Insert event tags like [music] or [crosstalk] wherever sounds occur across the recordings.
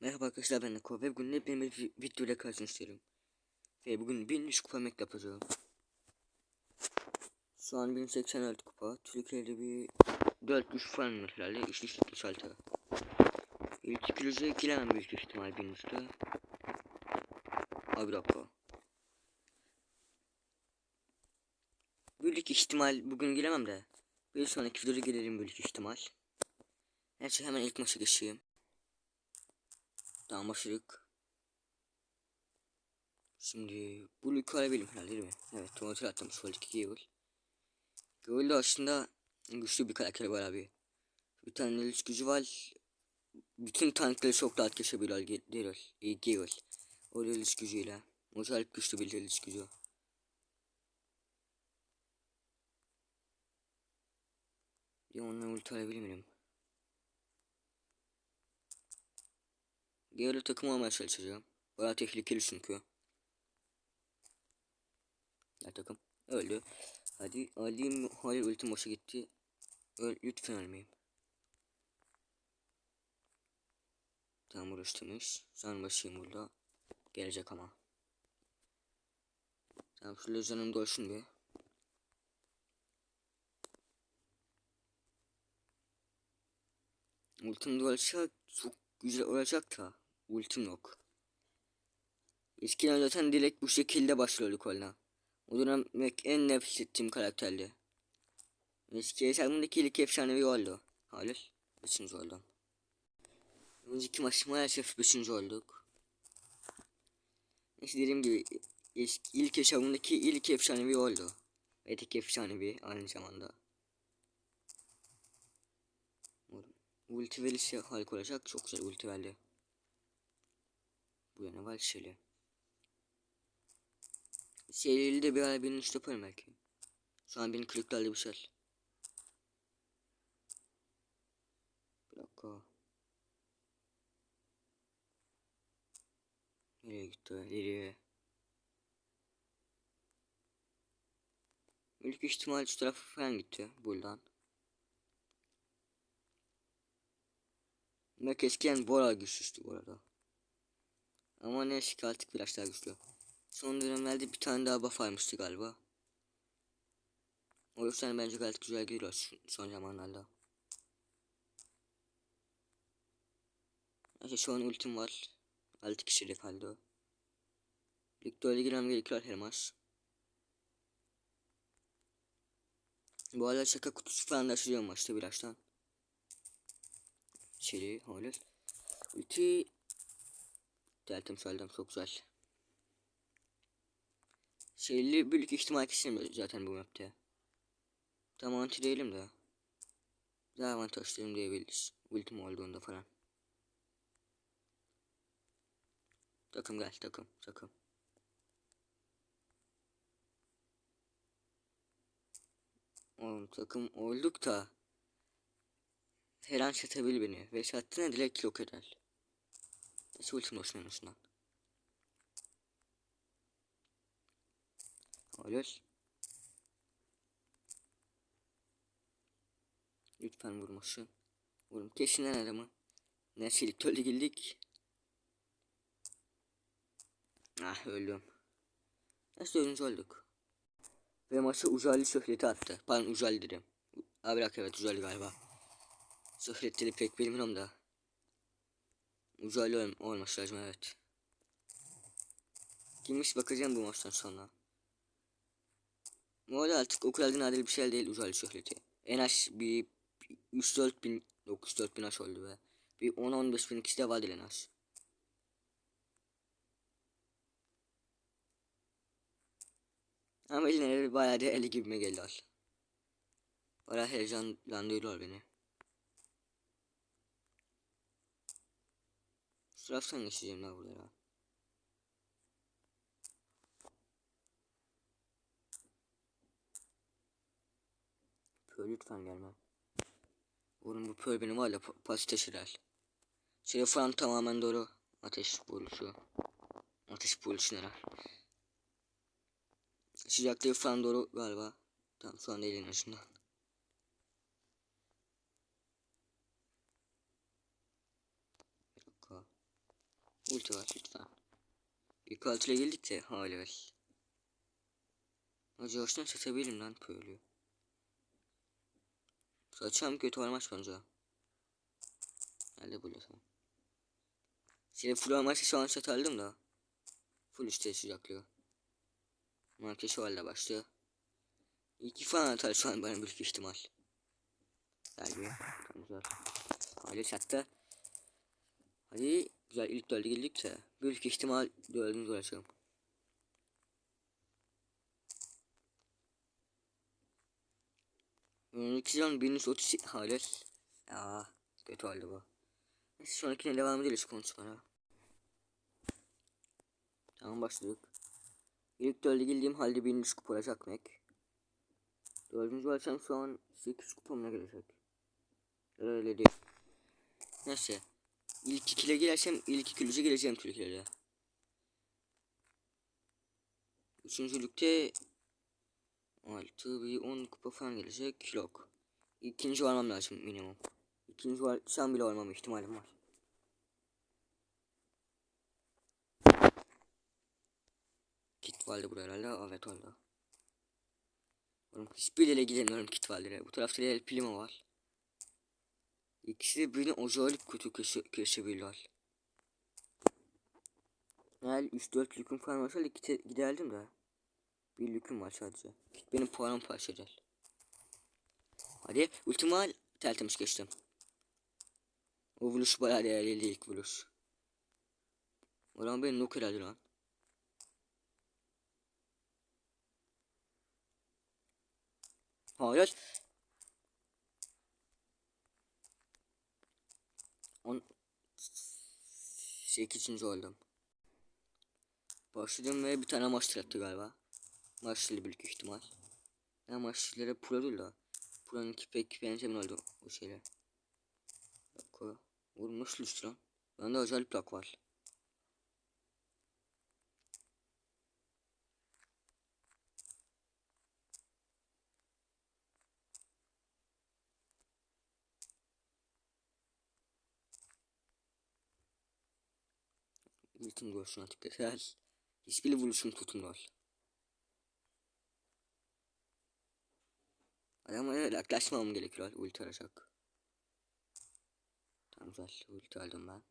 Merhaba arkadaşlar ben Niko ve bugün hep bir video ile karşınızdayım. Ve bugün 1300 kupa mek yapacağım. Şu an 1086 kupa. Türkiye'de bir 400 falan var herhalde. İşte 76. İlk kiloja giremem büyük ihtimal bir üstte. Abi bir dakika. Büyük ihtimal bugün giremem de. Bir sonraki videoda gelirim büyük ihtimal. Neyse hemen ilk maça geçeyim. Tamam başladık. Şimdi bu Luke'u alabilirim herhalde değil mi? Evet Tomat'ı attım Gale. Gale de aslında güçlü bir karakter var abi. Bir tane Neliç gücü var. Bütün tankları çok rahat geçebiliyor Daryl. E, Gale. O Neliç gücüyle. Acayip güçlü bir Neliç gücü. Bir onunla ulti alabilir miyim? Diğer takım almaya çalışacağım. Baya tehlikeli çünkü. Ya takım öldü. Hadi alayım. Hayır ultim boşa gitti. Öl, lütfen ölmeyeyim. Tamam uğraştırmış. Can başıyım burada. Gelecek ama. Tamam şöyle canım dolsun bir. Ultim dolsa çok güzel olacak da. Ultim yok. Eskiden zaten direkt bu şekilde başlıyorduk oyuna. O dönem en nefret ettiğim karakterdi. Eski hesabımdaki ilk efsanevi oldu. Hayır. Beşinci oldum. Önceki maç maalesef beşinci olduk. Neyse dediğim gibi eski, ilk hesabımdaki ilk efsanevi oldu. Ve tek efsanevi aynı zamanda. Ulti verirse harika olacak. Çok güzel ulti. Bu yana var şöyle. Serili de bir ara birini yaparım belki. Şu an beni kırıklarla bir şey. Bir dakika. Nereye gitti? Nereye? İlk ihtimal şu tarafa falan gitti buradan. Belki eskiden Bora güçlüydü bu arada. Ama ne şık artık biraz daha güçlü. Son dönemlerde bir tane daha buff almıştı galiba. O yüzden bence gayet güzel geliyor son zamanlarda. Neyse şu an ultim var. 6 kişi de kaldı. Ligde öyle girmem gerekiyor her. Bu arada şaka kutusu falan da açacağım maçta birazdan. İçeri, hayır. Ulti Deltim söyledim çok güzel. Şeyli büyük ihtimal kesin zaten bu mapte. Tam anti değilim de. Daha avantajlıyım diyebiliriz. Ultim olduğunda falan. Takım gel takım takım. Oğlum takım olduk da her an satabilir beni ve sattığına direkt yok eder. Nasıl ultim olsun en. Lütfen vurmasın. Vurum kesin lan adamı. Nesilik öyle girdik. Ah öldüm. Nasıl dördüncü olduk? Ve maçı uzaylı şöhreti attı. Pardon uzaylı dedim. Abi bak evet uzaylı galiba. Şöhretleri pek bilmiyorum da. Uzaylı olması lazım evet. Kimmiş bakacağım bu maçtan sonra. Bu arada artık o kadar nadir bir şey değil uzaylı şöhreti. En az bir 3-4 bin 9-4 bin aş oldu be. Bir 10-15 bin kişi de vardır en az. Ama eline bayağı da eli gibime geldi al. Bayağı heyecanlandırıyor beni. Taraftan geçeceğim la buraya. Pöl lütfen gelme. Oğlum bu pöl benim hala pasite şiral. Şey falan tamamen doğru. Ateş buluşu. Ateş buluşu nere? Sıcaklığı falan doğru galiba. Tamam şu an değil en azından. Bir dakika. Ulti var lütfen. İlk altıyla geldik de hala var. Acı yaştan satabilirim lan böyle. Saçam kötü olmaz bence. Nerede burada tamam. Seni full olmazsa şu an satardım da. Full işte sıcaklığı. Marka şu halde başlıyor. İki falan atar şu an bana büyük ihtimal. Bir. Tamam güzel. Hadi sattı. Hadi güzel ilk dörde girdik de. Büyük ihtimal dördüncü uğraşalım. Önümüzdeki sezon 1330 hala. Aa, kötü oldu bu. Neyse sonrakine devam ederiz konuşmaya. Tamam başladık. İlk dörde girdiğim halde 1300 kupa olacak Mac. Dördüncü açsam şu an 8 kupamına gelecek. Öyle değil. Neyse. İlk ikile girersem ilk ikilüce geleceğim Türkiye'de. Üçüncülükte 6 bir 10 kupa falan gelecek. Yok. İkinci olmam lazım minimum. İkinci var, sen bile olmam ihtimalim var. Kit vardı burada herhalde. Evet oldu. Oğlum hiçbir yere gidemiyorum kit vardı. Bu tarafta El Primo var. İkisi de beni acayip kötü köşe, köşebiliyorlar. Eğer 3-4 lüküm falan olsa gide, giderdim de. Bir lüküm var sadece. Benim puanım parça. Hadi ultimal tertemiz geçtim. O vuruş bayağı değerli ilk vuruş. Ulan beni nok herhalde lan. Hayır. 8. oldum. Başladım ve bir tane maç attı galiba. Maçlı büyük ihtimal. Ya maçlılara pro değil de. Pro'nun ki pek bence emin oldu o şeyler. Vurmuş lan. Bende acayip plak var. Ultim görsün artık yeter. Hiçbir vuruşum tutumlar. Adama yaklaşmamam gerekiyor ulti arayacak. Tamam güzel ulti aldım ben.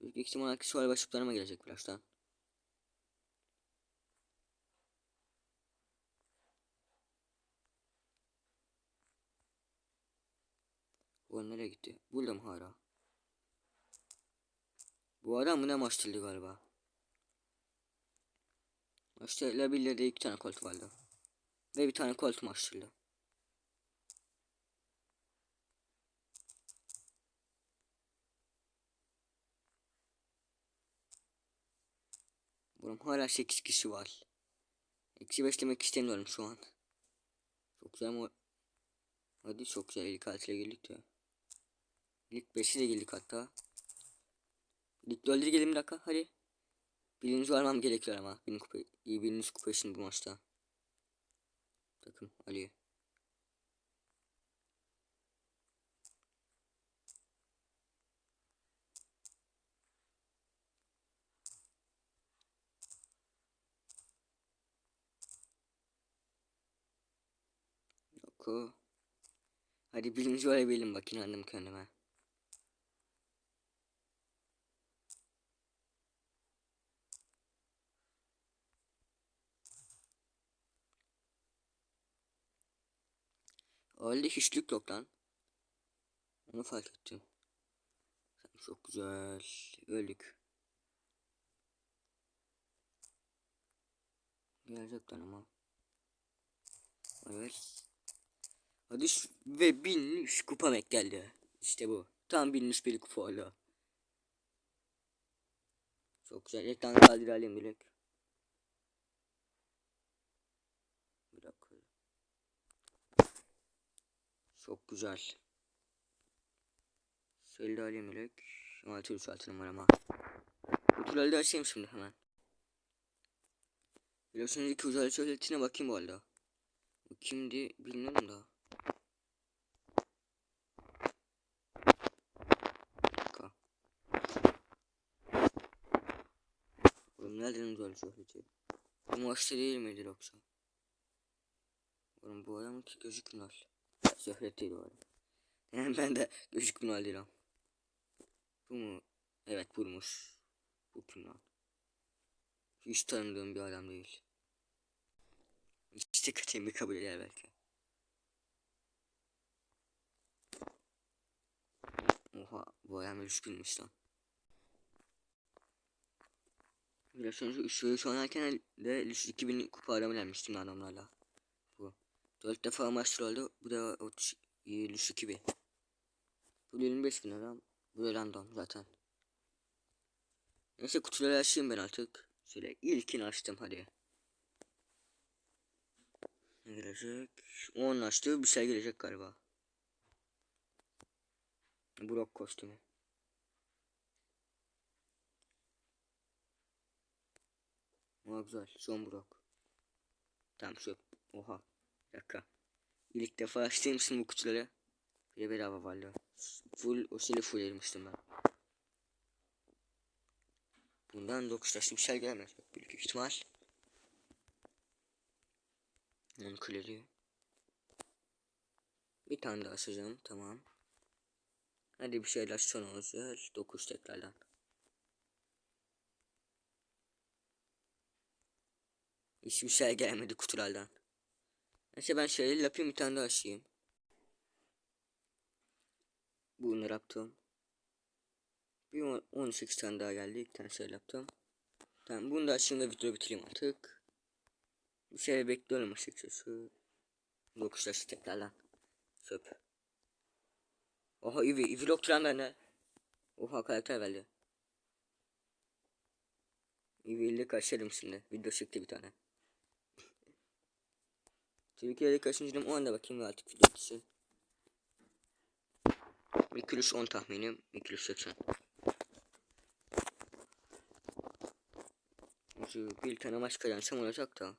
Büyük ihtimalle kişi başlıklarıma gelecek birazdan. Bu nereye gitti? Buldum hala. Bu adam mı ne maçtırdı galiba. Maçtırla birle iki tane kolt vardı. Ve bir tane kolt maçtırdı. Bunun hala 8 kişi var. Eksi 5 demek istemiyorum şu an. Çok güzel ama Hadi çok güzel ilk altıyla geldik de. İlk 5'i de geldik hatta. İlk 4'e gelin bir dakika hadi. Birinci varmam gerekiyor ama. Birinci kupa, iyi birinci kupa için bu maçta. Takım Ali. Yok. Hadi birinci olabilelim bak inandım kendime. Öyle hiçlik yok lan. Onu fark ettim. Çok güzel. Öldük. Gelecekler ama. Evet. Hadi şu, ve 1003 kupa mek geldi. İşte bu. Tam 1003 bir kupa oldu. Çok güzel. Ekran kaldıralım direkt. Bir dakika. Çok güzel. Şöyle alayım direkt. 606 numarama. Bu da açayım şimdi hemen. Biliyorsunuz ki uzay söyletine bakayım bu arada. Bu kimdi bilmiyorum da. Nereden böyle şöhreti? Bu maçta değil midir yoksa? Oğlum bu adam ki gözükmüyor. Şöhret değil o ben de gözükmüyor değilim. Bu mu? Evet bulmuş. Bu kim lan? Hiç tanıdığım bir adam değil. İşte bir kabul eder belki. Oha bu adam üzgünmüş lan. Biraz önce şu oynarken de 2000 kupa aramı gelmiştim adamlarla. Bu. 4 defa maçlar oldu. Bu da 30 2000. Bu 25 bin adam. Bu da random zaten. Neyse kutuları açayım ben artık. Şöyle ilkini açtım hadi. Ne gelecek? 10 açtı bir şey gelecek galiba. Brock kostümü. Aa güzel. Son Brock. Tamam şu. Oha. Bir dakika. İlk defa [laughs] açtığım için bu kutuları. Bir bedava vardı. Full o sili full elmiştim ben. Bundan 9 taşlı bir şey gelmez. Büyük ihtimal. Onun kuleli. Bir tane daha açacağım. Tamam. Hadi bir şeyler son olsun. 9 tekrardan. Hiçbir şey gelmedi kutulardan. Neyse ben şöyle yapayım bir tane daha açayım. Bunu yaptım. Bir on- 18 tane daha geldi. İki tane şöyle yaptım. Tamam bunu da açayım da videoyu bitireyim artık. Bir şey bekliyorum açıkçası. 9 yaşı tekrardan. Söp. Oha Ivi. Ivi Lokturan bende. Oha karakter geldi. Ivi ile kaçarım şimdi. Video çıktı bir tane. Türkiye'de kaçıncıyım o anda bakayım ve artık video bitsin. Mikülüs 10 tahminim. Mikülüs 80. Şu bir tane maç kazansam olacak da.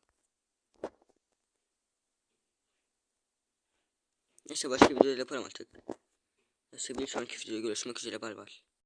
Neyse başka videoda yaparım artık. Neyse bir sonraki videoda görüşmek üzere bay bay.